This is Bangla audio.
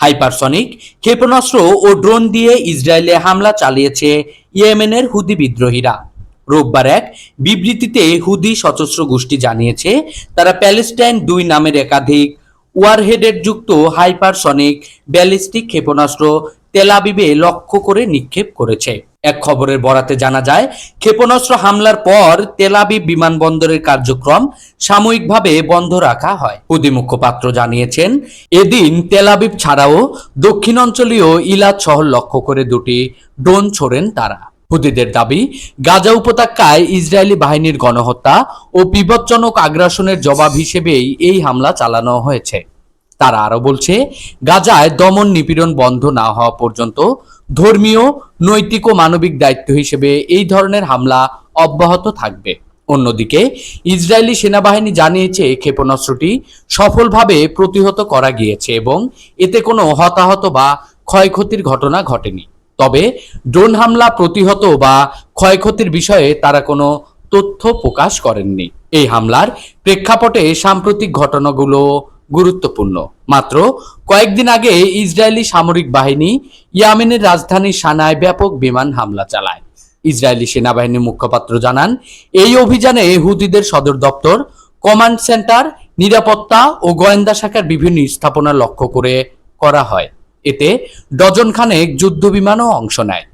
হাইপারসনিক, ক্ষেপণাস্ত্র ও ড্রোন দিয়ে ইসরায়েলে হামলা চালিয়েছে ইয়েমেনের হুদি বিদ্রোহীরা। রোববার এক বিবৃতিতে হুদি সশস্ত্র গোষ্ঠী জানিয়েছে, তারা প্যালেস্টাইন দুই নামের একাধিক ওয়ারহেডের যুক্ত হাইপারসনিক ব্যালিস্টিক ক্ষেপণাস্ত্র তেলাবিবে লক্ষ্য করে নিক্ষেপ করেছে। এক খবরের বরাতে জানা যায়, ক্ষেপণাস্ত্র হামলার পর তেলাবিব বিমানবন্দরের কার্যক্রম সাময়িকভাবে বন্ধ রাখা হয়। হুদি মুখপাত্র জানিয়েছেন, এদিন তেলাবিব ছাড়াও দক্ষিণাঞ্চলীয় ইলাদ শহর লক্ষ্য করে দুটি ড্রোন ছোড়েন তারা। হুদিদের দাবি, গাজা উপত্যকায় ইসরায়েলি বাহিনীর গণহত্যা ও বিপজ্জনক আগ্রাসনের জবাব হিসেবেই এই হামলা চালানো হয়েছে। তারা আরও বলছে, গাজায় দমন নিপীড়ন বন্ধ না হওয়া পর্যন্ত ধর্মীয়, নৈতিক ও মানবিক দায়িত্ব হিসেবে এই ধরনের হামলা অব্যাহত থাকবে। অন্যদিকে, ইসরায়েলি সেনাবাহিনী জানিয়েছে, ক্ষেপণাস্ত্রটি সফলভাবে প্রতিহত করা গিয়েছে এবং এতে কোনো হতাহত বা ক্ষয়ক্ষতির ঘটনা ঘটেনি। তবে ড্রোন হামলা প্রতিহত বা ক্ষয়ক্ষতির বিষয়ে তারা কোনো তথ্য প্রকাশ করেননি। এই হামলার প্রেক্ষাপটে সাম্প্রতিক ঘটনাগুলো গুরুত্বপূর্ণ। মাত্র কয়েকদিন আগে ইসরায়েলি সামরিক বাহিনী ইয়ামেনের রাজধানী সানায় ব্যাপক বিমান হামলা চালায়। ইসরায়েলি সেনাবাহিনীর মুখপাত্র জানান, এই অভিযানে হুদিদের সদর দপ্তর, কমান্ড সেন্টার, নিরাপত্তা ও গোয়েন্দা শাখার বিভিন্ন স্থাপনা লক্ষ্য করে করা হয়। এতে ডজন খানেক যুদ্ধ বিমানও অংশ নেয়।